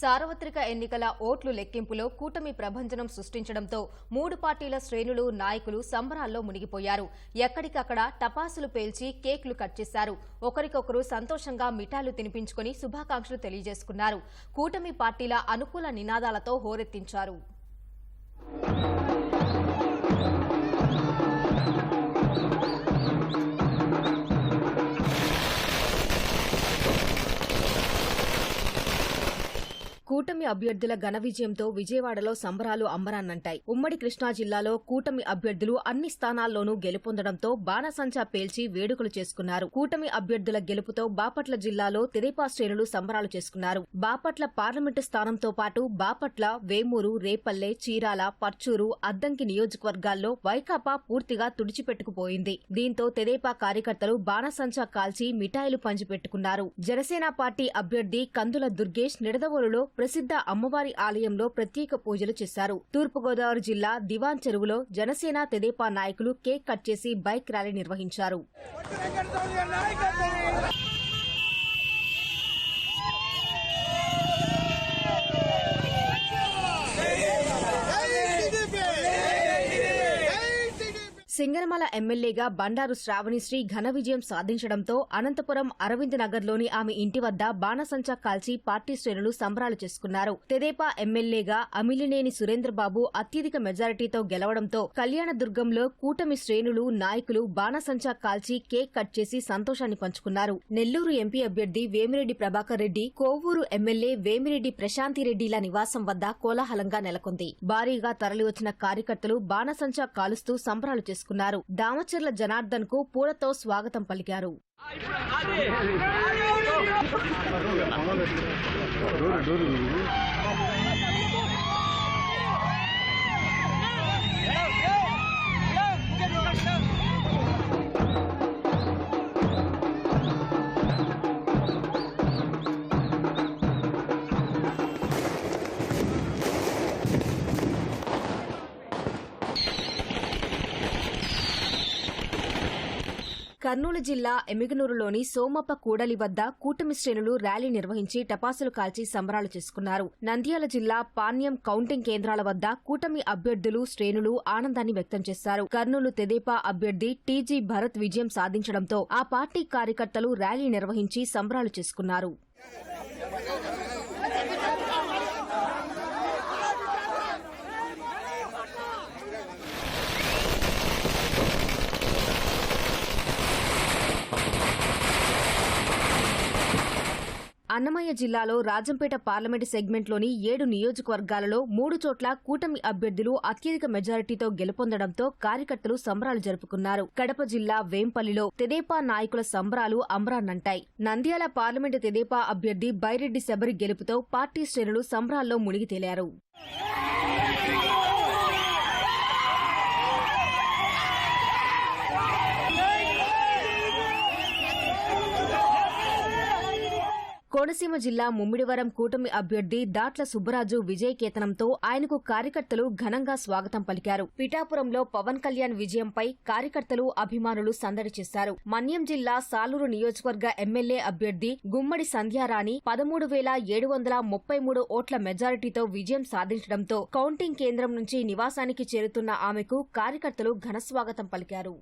సార్వత్రిక ఎన్నికల ఓట్లు లెక్కింపులో కూటమి ప్రభంజనం సృష్టించడంతో మూడు పార్టీల శ్రేణులు నాయకులు సంబరాల్లో మునిగిపోయారు. ఎక్కడికక్కడ టపాసులు పేల్చి కేక్లు కట్ చేశారు. ఒకరికొకరు సంతోషంగా మిఠాయిలు తినిపించుకుని శుభాకాంక్షలు తెలియజేసుకున్నారు. కూటమి పార్టీల అనుకూల నినాదాలతో హోరెత్తించారు. కూటమి అభ్యర్థుల ఘన విజయంతో విజయవాడలో సంబరాలు అంబరాన్నంటాయి. ఉమ్మడి కృష్ణా జిల్లాలో కూటమి అభ్యర్థులు అన్ని స్థానాల్లోనూ గెలుపొందడంతో బాణసంచా పేల్చి వేడుకలు చేసుకున్నారు. కూటమి అభ్యర్థుల గెలుపుతో బాపట్ల జిల్లాలో తెదేపా శ్రేణులు సంబరాలు చేసుకున్నారు. బాపట్ల పార్లమెంటు స్థానంతో పాటు బాపట్ల వేమూరు రేపల్లె చీరాల పర్చూరు అద్దంకి నియోజకవర్గాల్లో వైకాపా పూర్తిగా తుడిచిపెట్టుకుపోయింది. దీంతో తెదేపా కార్యకర్తలు బాణసంచా కాల్చి మిఠాయిలు పంచిపెట్టుకున్నారు. జనసేన పార్టీ అభ్యర్థి కందుల దుర్గేష్ నిడదవోలులో ప్రసిద్ధ అమ్మవారి ఆలయంలో ప్రత్యేక పూజలు చేశారు. తూర్పుగోదావరి జిల్లా దివాన్ చెరువులో జనసేన తెదేపా నాయకులు కేక్ కట్ చేసి బైక్ ర్యాలీ నిర్వహించారు. సింగనమల ఎమ్మెల్యేగా బండారు శ్రావణిశ్రీ ఘన విజయం సాధించడంతో అనంతపురం అరవింద్ నగర్లోని ఆమె ఇంటి వద్ద బాణసంచా కాల్చి పార్టీ శ్రేణులు సంబరాలు చేసుకున్నారు. తెదేపా ఎమ్మెల్యేగా అమిలినేని సురేంద్రబాబు అత్యధిక మెజారిటీతో గెలవడంతో కళ్యాణదుర్గంలో కూటమి శ్రేణులు నాయకులు బాణసంచా కాల్చి కేక్ కట్ చేసి సంతోషాన్ని పంచుకున్నారు. నెల్లూరు ఎంపీ అభ్యర్థి వేమిరెడ్డి ప్రభాకర్ రెడ్డి కోవూరు ఎమ్మెల్యే వేమిరెడ్డి ప్రశాంతిరెడ్డిల నివాసం వద్ద కోలాహలంగా నెలకొంది. భారీగా తరలివచ్చిన కార్యకర్తలు బాణసంచా కాలుస్తూ సంబరాలు చేసుకున్నారు. దామచర్ల జనార్దన్కు పూలతో స్వాగతం పలికారు కర్నూలు జిల్లా ఎమిగనూరులోని సోమప్ప కూడలి వద్ద కూటమి శ్రేణులు ర్యాలీ నిర్వహించి టపాసులు కాల్చి సంబరాలు చేసుకున్నారు. నంద్యాల జిల్లా పాణ్యం కౌంటింగ్ కేంద్రాల వద్ద కూటమి అభ్యర్థులు శ్రేణులు ఆనందాన్ని వ్యక్తం చేశారు. కర్నూలు తెదేపా అభ్యర్థి టీజీ భరత్ విజయం సాధించడంతో ఆ పార్టీ కార్యకర్తలు ర్యాలీ నిర్వహించి సంబరాలు చేసుకున్నారు. అన్నమయ్య జిల్లాలో రాజంపేట పార్లమెంటు సెగ్మెంట్లోని ఏడు నియోజకవర్గాలలో మూడు చోట్ల కూటమి అభ్యర్థులు అత్యధిక మెజారిటీతో గెలుపొందడంతో కార్యకర్తలు సంబరాలు జరుపుకున్నారు. కడప జిల్లా వేంపల్లిలో తెదేపా నాయకుల సంబరాలు అంబరాన్నంటాయి. నంద్యాల పార్లమెంటు తెదేపా అభ్యర్థి బైరెడ్డి శబరి గెలుపుతో పార్టీ శ్రేణులు సంబరాల్లో మునిగి తేలారు. కోనసీమ జిల్లా ముమ్మిడివరం కూటమి అభ్యర్థి దాట్ల సుబ్బరాజు విజయ కేతనంతో ఆయనకు కార్యకర్తలు ఘనంగా స్వాగతం పలికారు. పిఠాపురంలో పవన్ కళ్యాణ్ విజయంపై కార్యకర్తలు అభిమానులు సందడి చేశారు. మన్యం జిల్లా సాలూరు నియోజకవర్గ ఎమ్మెల్యే అభ్యర్థి గుమ్మడి సంధ్యారాణి పదమూడు వేల ఏడు వందల ముప్పై మూడు ఓట్ల మెజారిటీతో విజయం సాధించడంతో కౌంటింగ్ కేంద్రం నుంచి నివాసానికి చేరుతున్న ఆమెకు కార్యకర్తలు ఘనస్వాగతం పలికారు.